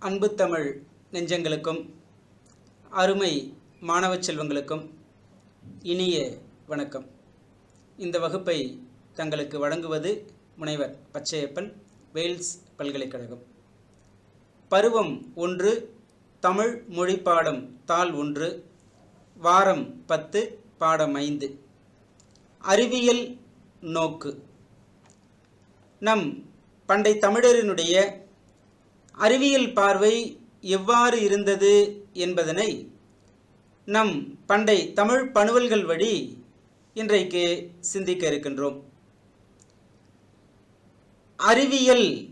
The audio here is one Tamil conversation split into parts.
அன்பு தமிழ் நெஞ்சங்களுக்கும் அருமை மாணவ செல்வங்களுக்கும் இனிய வணக்கம். இந்த வகுப்பை தங்களுக்கு வழங்குவது முனைவர் பச்சையப்பன் வேல்ஸ் பல்கலைக்கழகம். பருவம் ஒன்று தமிழ் மொழி பாடம் தாள் ஒன்று வாரம் பத்து பாடம் ஐந்து. அறிவியல் நோக்கு. நம் பண்டை தமிழரினுடைய அறிவியல் பார்வை எவ்வாறு இருந்தது என்பதனை நம் பண்டை தமிழ் பணுவல்கள் வழி இன்றைக்கு சிந்திக்க இருக்கின்றோம். அறிவியல்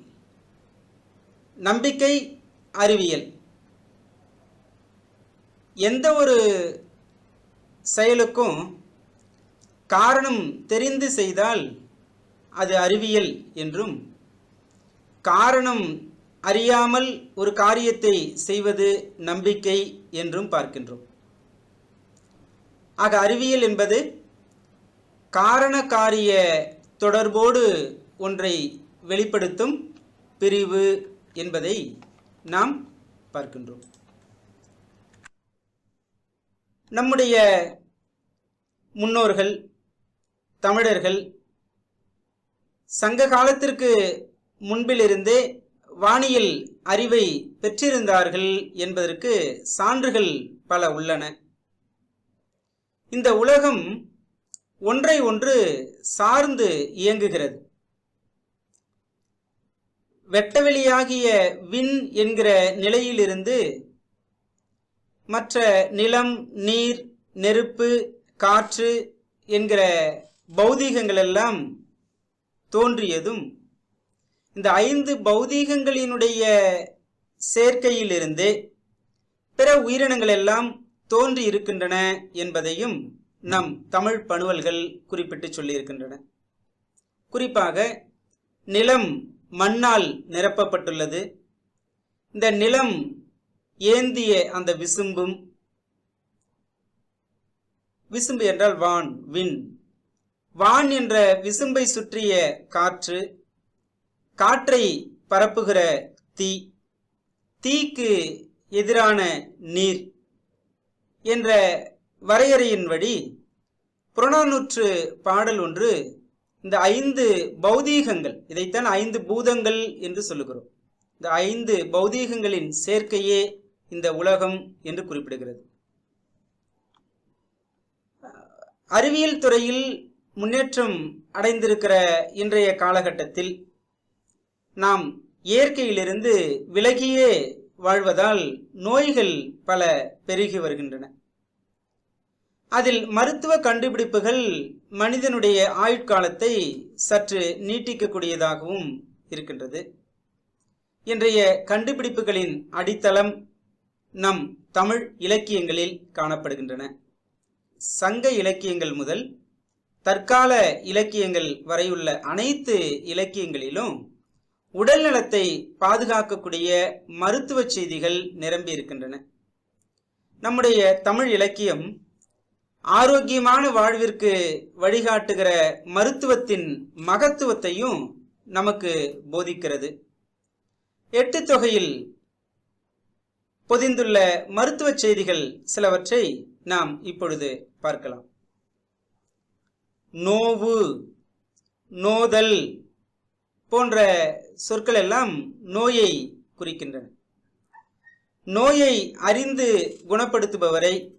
நம்பிக்கை அறிவியல். எந்த ஒரு செயலுக்கும் காரணம் தெரிந்து செய்தால் அது அறிவியல் என்றும் காரணம் அறியாமல் ஒரு காரியத்தை செய்வது நம்பிக்கை என்றும் பார்க்கின்றோம். ஆக அறிவியல் என்பது காரண காரிய தொடர்போடு ஒன்றை வெளிப்படுத்தும் பிரிவு என்பதை நாம் பார்க்கின்றோம். நம்முடைய முன்னோர்கள் தமிழர்கள் சங்க காலத்திற்கு முன்பிலிருந்தே வானியல் அறிவை பெற்றிருந்தார்கள் என்பதற்கு சான்றுகள் பல உள்ளன. இந்த உலகம் ஒன்றை ஒன்று சார்ந்து இயங்குகிறது. வெட்டவெளியாகிய விண் என்கிற நிலையிலிருந்து மற்ற நிலம் நீர் நெருப்பு காற்று என்கிற பௌதீகங்களெல்லாம் தோன்றியதும் இந்த ஐந்து பௌதீகங்களினுடைய சேர்க்கையிலிருந்து பிற உயிரினங்கள் எல்லாம் தோன்றி இருக்கின்றன என்பதையும் நம் தமிழ் பணுவல்கள் குறிப்பிட்டு சொல்லியிருக்கின்றன. குறிப்பாக நிலம் மண்ணால் நிரப்பப்பட்டுள்ளது. இந்த நிலம் ஏந்திய அந்த விசும்பும் விசும்பு என்றால் வான் விண். வான் என்ற விசும்பை சுற்றிய காற்று காற்றை பரப்புகிற தீ தீக்கு எதிரான நீர் என்ற வரையறையின்படி புறநானூற்று பாடல் ஒன்று இந்த ஐந்து பௌதீகங்கள் இதைத்தான் ஐந்து பூதங்கள் என்று சொல்லுகிறோம். இந்த ஐந்து பௌதீகங்களின் சேர்க்கையே இந்த உலகம் என்று குறிப்பிடுகிறது. அறிவியல் துறையில் முன்னேற்றம் அடைந்திருக்கிற இன்றைய காலகட்டத்தில் நாம் இயற்கையிலிருந்து விலகியே வாழ்வதால் நோய்கள் பல பெருகி வருகின்றன. அதில் மருத்துவ கண்டுபிடிப்புகள் மனிதனுடைய ஆயுட்காலத்தை சற்று நீட்டிக்கக்கூடியதாகவும் இருக்கின்றது. இன்றைய கண்டுபிடிப்புகளின் அடித்தளம் நம் தமிழ் இலக்கியங்களில் காணப்படுகின்றன. சங்க இலக்கியங்கள் முதல் தற்கால இலக்கியங்கள் வரையுள்ள அனைத்து இலக்கியங்களிலும் உடல் நலத்தை பாதுகாக்கக்கூடிய மருத்துவ செய்திகள் நிரம்பி இருக்கின்றன. நம்முடைய தமிழ் இலக்கியம் ஆரோக்கியமான வாழ்விற்கு வழிகாட்டுகிற மருத்துவத்தின் மகத்துவத்தையும் நமக்கு போதிக்கிறது. எட்டு தொகையில் பொதிந்துள்ள மருத்துவ செய்திகள் சிலவற்றை நாம் இப்பொழுது பார்க்கலாம். நோவு நோதல் போன்ற சொற்கள் எல்லாம் நோயை குறிக்கின்றன. நோயை அறிந்து குணப்படுத்துபவரை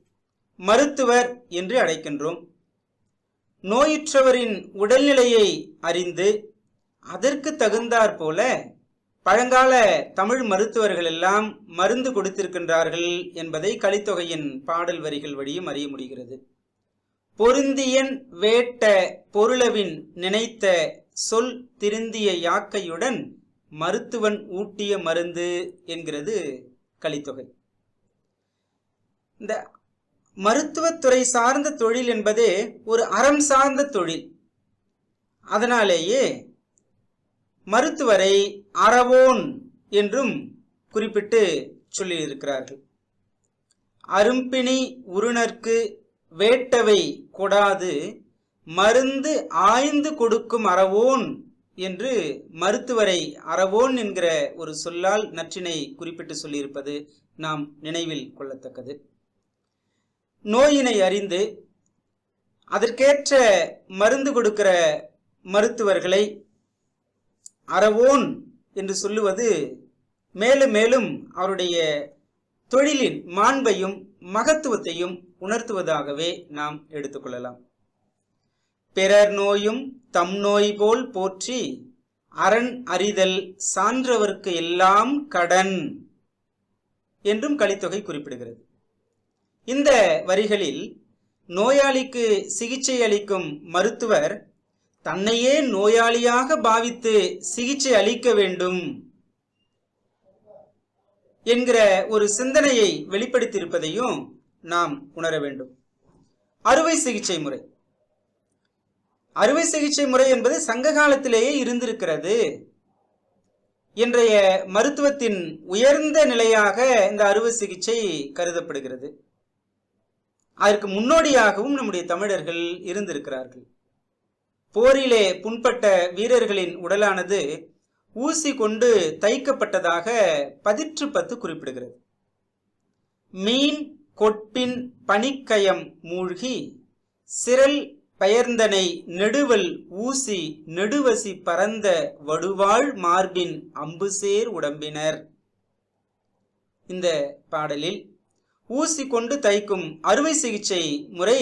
மருத்துவர் என்று அழைக்கின்றோம். நோயுற்றவரின் உடல்நிலையை அறிந்து அதற்கு தகுந்தாற் போல பழங்கால தமிழ் மருத்துவர்கள் எல்லாம் மருந்து கொடுத்திருக்கின்றார்கள் என்பதை கலித்தொகையின் பாடல் வரிகள் வழியும் அறிய முடிகிறது. பொருந்தியன் வேட்ட பொருளவின் நினைத்த சொல் திருந்திய யாக்கையுடன் மருத்துவன் ஊட்டிய மருந்து என்கிறது கலித்தொகை. இந்த மருத்துவத்துறை சார்ந்த தொழில் என்பதே ஒரு அறம் சார்ந்த தொழில். அதனாலேயே மருத்துவரை அறவோன் என்றும் குறிப்பிட்டு சொல்லியிருக்கிறார்கள். அரும்பிணி உருணர்க்கு வேட்டவை கொடாது மருந்து ஆய்ந்து கொடுக்கும் அறவோன் என்று மருத்துவரை அறவோன் என்கிற ஒரு சொல்லால் நற்றினை குறிப்பிட்டு சொல்லியிருப்பது நாம் நினைவில் கொள்ளத்தக்கது. நோயினை அறிந்து அதற்கேற்ற மருந்து கொடுக்கிற மருத்துவர்களை அறவோன் என்று சொல்லுவது மேலும் மேலும் அவருடைய தொழிலின் மாண்பையும் மகத்துவத்தையும் உணர்த்துவதாகவே நாம் எடுத்துக்கொள்ளலாம் பிறர் நோயும் தம் நோய் போல் போற்றி அரண் அறிதல் சான்றவர்க்கு எல்லாம் கடன் என்றும் கலித்தொகை குறிப்பிடுகிறது. இந்த வரிகளில் நோயாளிக்கு சிகிச்சை அளிக்கும் மருத்துவர் தன்னையே நோயாளியாக பாவித்து சிகிச்சை அளிக்க வேண்டும் என்கிற ஒரு சிந்தனையை வெளிப்படுத்தியிருப்பதையும் நாம் உணர வேண்டும். அறுவை சிகிச்சை முறை. அறுவை சிகிச்சை முறை என்பது சங்க காலத்திலேயே இருந்திருக்கிறது. இன்றைய மருத்துவத்தின் உயர்ந்த நிலையாக இந்த அறுவை சிகிச்சை கருதப்படுகிறது. அதற்கு முன்னோடியாகவும் நம்முடைய தமிழர்கள் இருந்திருக்கிறார்கள். போரிலே புண்பட்ட வீரர்களின் உடலானது ஊசி கொண்டு தைக்கப்பட்டதாக பதிற்று பத்து குறிப்பிடுகிறது. மீன் கொட்பின் பனிக்கயம் மூழ்கி சிரல் பெயர்ந்தனை நெடுவல் ஊசி நெடுவசி பரந்த வடுவாள் மார்பின் அம்புசேர் உடம்பினர். இந்த பாடலில் ஊசி கொண்டு தைக்கும் அறுவை சிகிச்சை முறை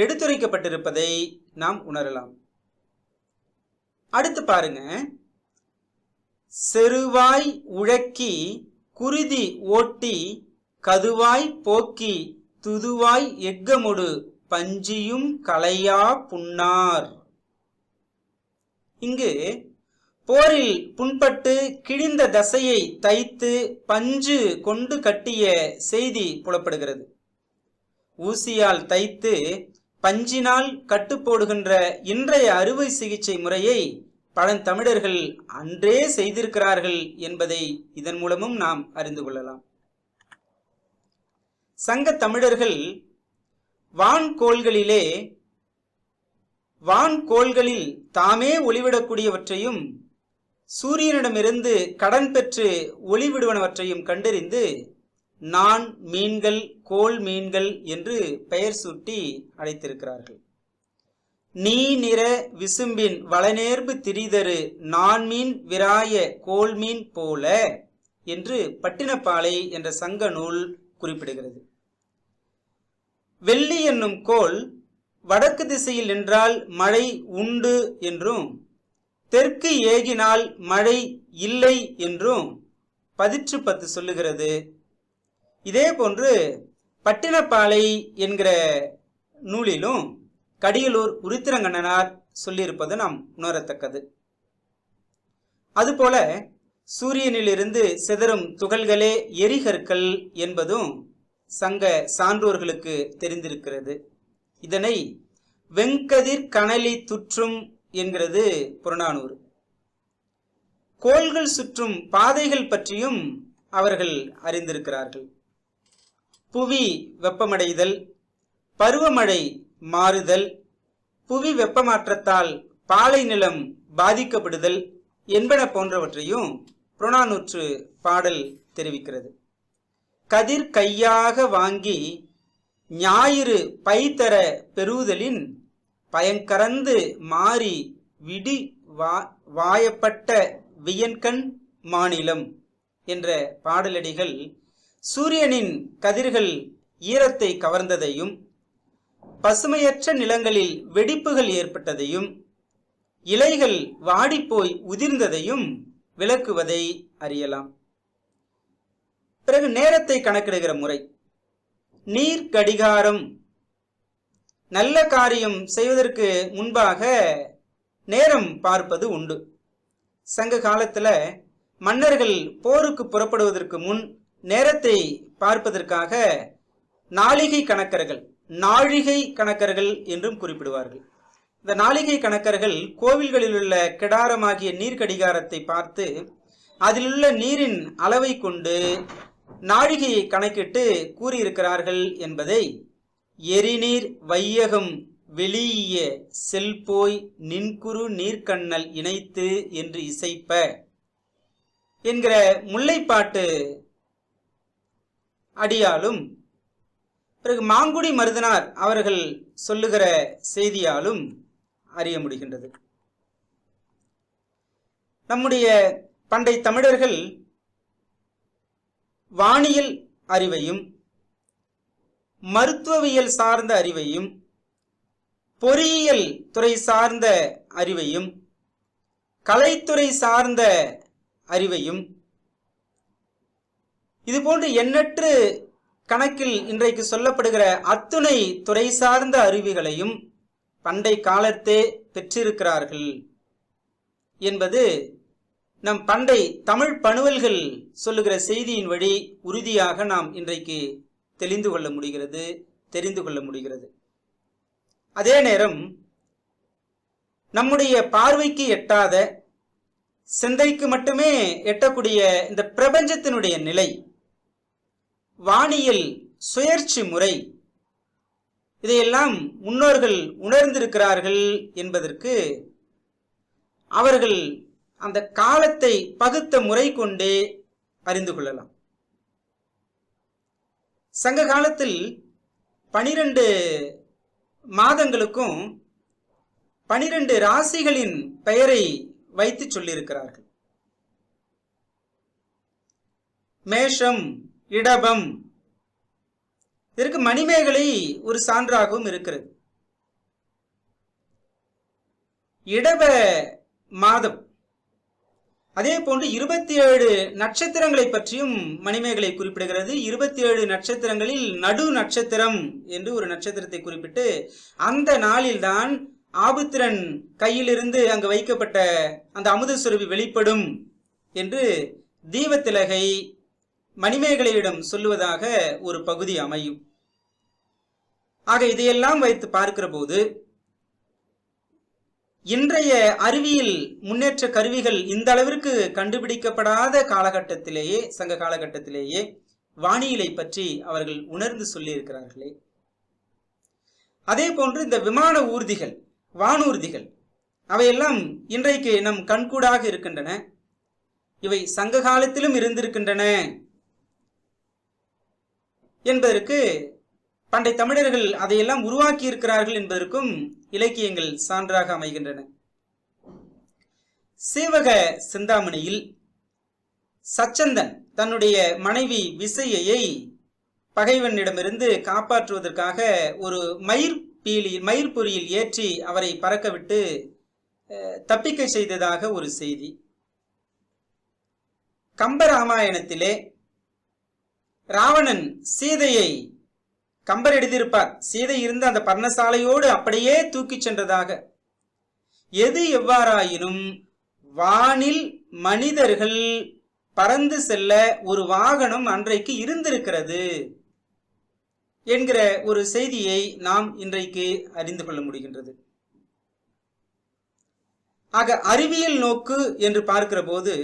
எடுத்துரைக்கப்பட்டிருப்பதை நாம் உணரலாம். அடுத்து பாருங்க. செருவாய் உழக்கி குருதி ஓட்டி கதுவாய் போக்கி துதுவாய் எக்கமுடு பஞ்சியும் கலையா புன்னார். இங்கு போரில் புண்பட்டு கிழிந்த தசையை தைத்து பஞ்சு கொண்டு கட்டிய செய்தி புலப்படுகிறது. ஊசியால் தைத்து பஞ்சினால் கட்டுப்போடுகின்ற இன்றைய அறுவை சிகிச்சை முறையை பழந்தமிழர்கள் அன்றே செய்திருக்கிறார்கள் என்பதை இதன் மூலமும் நாம் அறிந்து கொள்ளலாம். சங்க தமிழர்கள் வான்கோள்களிலே வான்கோள்களில் தாமே ஒளிவிடக்கூடியவற்றையும் சூரியனிடமிருந்து கடன் பெற்று ஒளிவிடுவனவற்றையும் கண்டறிந்து நான் மீன்கள் கோல் மீன்கள் என்று பெயர் சூட்டி அழைத்திருக்கிறார்கள். நீ நிற விசும்பின் வளநேர்பு திரிதரு நான்மீன் விராய கோல்மீன் போல என்று பட்டினப்பாலை என்ற சங்க நூல் குறிப்பிடுகிறது. வெள்ளி என்னும் கோள் வடக்கு திசையில் நின்றால் மழை உண்டு என்றும் தெற்கு ஏகினால் மழை இல்லை என்றும் பதிற்று பத்து சொல்லுகிறது. இதே போன்று பட்டினப்பாலை என்கிற நூலிலும் கடியலூர் உருத்திரங்கண்ணனார் சொல்லியிருப்பது நாம் உணரத்தக்கது. அதுபோல சூரியனிலிருந்து சிதறும் துகள்களே எரிகற்கள் என்பதும் சங்க சான்றோர்களுக்கு தெரிந்திருக்கிறது. இதனை வெங்கதிர் கனலி துற்றும் என்கிறது புறநானூறு. கோள்கள் சுற்றும் பாதைகள் பற்றியும் அவர்கள் அறிந்திருக்கிறார்கள். புவி வெப்பமடைதல் பருவமழை மாறுதல் புவி வெப்பமாற்றத்தால் பாலை நிலம் பாதிக்கப்படுதல் என்பன போன்றவற்றையும் புறநானூற்று பாடல் தெரிவிக்கிறது. கதிர் கையாக வாங்கி ஞாயிறு பைத்தர பெறுதலின் பயங்கரந்து மாறி விடி வா வாயப்பட்ட வியன்கண் மாநிலம் என்ற பாடலடிகள் சூரியனின் கதிர்கள் ஈரத்தை கவர்ந்ததையும் பசுமையற்ற நிலங்களில் வெடிப்புகள் ஏற்பட்டதையும் இலைகள் வாடிப்போய் உதிர்ந்ததையும் விளக்குவதை அறியலாம். பிறகு நேரத்தை கணக்கிடுகிற முறை. நீர் கடிகாரம். நல்ல காரியம் செய்வதற்கு முன்பாக நேரம் பார்ப்பது உண்டு. சங்க காலத்தில் மன்னர்கள் போருக்கு புறப்படுவதற்கு முன் நேரத்தை பார்ப்பதற்காக நாளிகை கணக்கர்கள் நாழிகை கணக்கர்கள் என்றும் குறிப்பிடுவார்கள். இந்த நாளிகை கணக்கர்கள் கோவில்களில் உள்ள கிடாரமாகிய நீர் கடிகாரத்தை பார்த்து அதிலுள்ள நீரின் அளவை கொண்டு நாழிகையை கணக்கிட்டு கூறியிருக்கிறார்கள் என்பதை எரிநீர் வையகம் வெளிய செல்போய் நின்குறு நீர்க்கண்ணல் இணைத்து என்று இசைப்ப. என்கிற முல்லைப்பாட்டு அடியாலும் பிறகு மாங்குடி மருதனார் அவர்கள் சொல்லுகிற செய்தியாலும் அறிய முடிகின்றது. நம்முடைய பண்டை தமிழர்கள் வானியல் அறிவையும் மருத்துவவியல் சார்ந்த அறிவையும் பொறியியல் துறை சார்ந்த அறிவையும் கலைத்துறை சார்ந்த அறிவையும் இதுபோன்று எண்ணற்று கணக்கில் இன்றைக்கு சொல்லப்படுகிற அத்துணை துறை சார்ந்த அறிவுகளையும் பண்டை காலத்தே பெற்றிருக்கிறார்கள் என்பது நம் பண்டை தமிழ் பணுவல்கள் சொல்லுகிற செய்தியின் வழி உறுதியாக நாம் இன்றைக்கு தெளிந்து கொள்ள முடிகிறது தெரிந்து கொள்ள முடிகிறது. அதே நேரம் நம்முடைய பார்வைக்கு எட்டாத சிந்தைக்கு மட்டுமே எட்டக்கூடிய இந்த பிரபஞ்சத்தினுடைய நிலை வானியல் சுயற்சி முறை இதையெல்லாம் முன்னோர்கள் உணர்ந்திருக்கிறார்கள் என்பதற்கு அவர்கள் அந்த காலத்தை பகுத்த முறை கொண்டே அறிந்து கொள்ளலாம். சங்க காலத்தில் பனிரெண்டு மாதங்களுக்கும் பனிரெண்டு ராசிகளின் பெயரை வைத்து சொல்லியிருக்கிறார்கள். மேஷம் இடபம் இதற்கு மணிமேகலை ஒரு சான்றாகவும் இருக்கிறது. இடப மாதம் அதே போன்று இருபத்தி ஏழு நட்சத்திரங்களை பற்றியும் மணிமேகலை குறிப்பிடுகிறது. இருபத்தி ஏழு நட்சத்திரங்களில் நடு நட்சத்திரம் என்று ஒரு நட்சத்திரத்தை குறிப்பிட்டு அந்த நாளில்தான் ஆபுத்திரன் கையிலிருந்து அங்கு வைக்கப்பட்ட அந்த அமுத சுரபி வெளிப்படும் என்று தீபத்திலகை மணிமேகலையிடம் சொல்லுவதாக ஒரு பகுதி அமையும். ஆக இதையெல்லாம் வைத்து பார்க்கிற போது இன்றைய அறிவியல் முன்னேற்ற கருவிகள் இந்த அளவிற்கு கண்டுபிடிக்கப்படாத காலகட்டத்திலேயே சங்க காலகட்டத்திலேயே வானியலை பற்றி அவர்கள் உணர்ந்து சொல்லியிருக்கிறார்களே. அதே போன்று இந்த விமான ஊர்திகள் வானூர்திகள் அவையெல்லாம் இன்றைக்கு நம் கண்கூடாக இருக்கின்றன. இவை சங்க காலத்திலும் இருந்திருக்கின்றன என்பதற்கு பண்டை தமிழர்கள் அதையெல்லாம் உருவாக்கி இருக்கிறார்கள் என்பதற்கும் இலக்கியங்கள் சான்றாக அமைகின்றன. சீவக சிந்தாமணியில் சச்சந்தன் தன்னுடைய மனைவி விசையை பகைவனிடமிருந்து காப்பாற்றுவதற்காக ஒரு மயிர் பீலி மயிர்பொறியில் ஏற்றி அவரை பறக்கவிட்டு தப்பிக்க செய்ததாக ஒரு செய்தி. கம்பராமாயணத்திலே ராவணன் சீதையை கம்பர் எழுதியிருப்பார். சீதை இருந்த அந்த பர்ணசாலையோடு அப்படியே தூக்கிச் சென்றதாக. எது எவ்வாறாயினும் வானில் மனிதர்கள் பறந்து செல்ல ஒரு வாகனம் அன்றைக்கு இருந்திருக்கிறது என்கிற ஒரு செய்தியை நாம் இன்றைக்கு அறிந்து கொள்ள முடிகின்றது. ஆக அறிவியல் நோக்கு என்று பார்க்கிற போது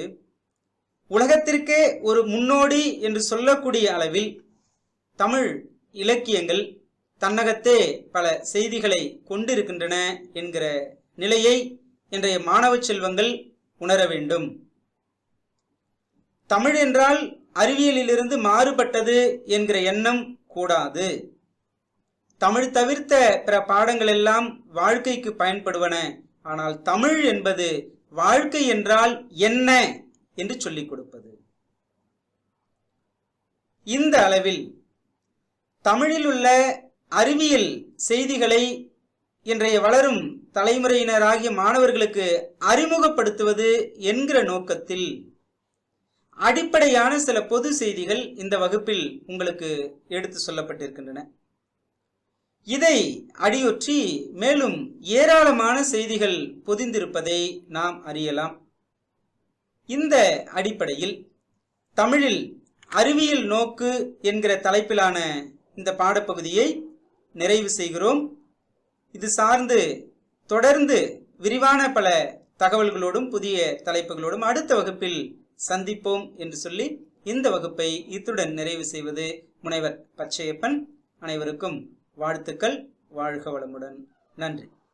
உலகத்திற்கே ஒரு முன்னோடி என்று சொல்லக்கூடிய அளவில் தமிழ் இலக்கியங்கள் தன்னகத்தே பல செய்திகளை கொண்டிருக்கின்றன என்கிற நிலையை இன்றைய மாணவ செல்வங்கள் உணர வேண்டும். தமிழ் என்றால் அறிவியலிலிருந்து மாறுபட்டது என்கிற எண்ணம் கூடாது. தமிழ் தவிர்த்த பிற பாடங்கள் எல்லாம் வாழ்க்கைக்கு பயன்படுவன. ஆனால் தமிழ் என்பது வாழ்க்கை என்றால் என்ன என்று சொல்லிக் கொடுப்பது. இந்த அளவில் தமிழில் உள்ள அறிவியல் செய்திகளை இன்றைய வளரும் தலைமுறையினராகிய மாணவர்களுக்கு அறிமுகப்படுத்துவது என்கிற நோக்கத்தில் அடிப்படையான சில பொது செய்திகள் இந்த வகுப்பில் உங்களுக்கு எடுத்து சொல்லப்பட்டிருக்கின்றன. இதை அடியொற்றி மேலும் ஏராளமான செய்திகள் பொதிந்திருப்பதை நாம் அறியலாம். இந்த அடிப்படையில் தமிழில் அறிவியல் நோக்கு என்கிற தலைப்பிலான இந்த பாடப்பகுதியை நிறைவு செய்கிறோம். இது சார்ந்து தொடர்ந்து விரிவான பல தகவல்களோடும் புதிய தலைப்புகளோடும் அடுத்த வகுப்பில் சந்திப்போம் என்று சொல்லி இந்த வகுப்பை இத்துடன் நிறைவு செய்வது முனைவர் பச்சையப்பன். அனைவருக்கும் வாழ்த்துக்கள். வாழ்க வளமுடன். நன்றி.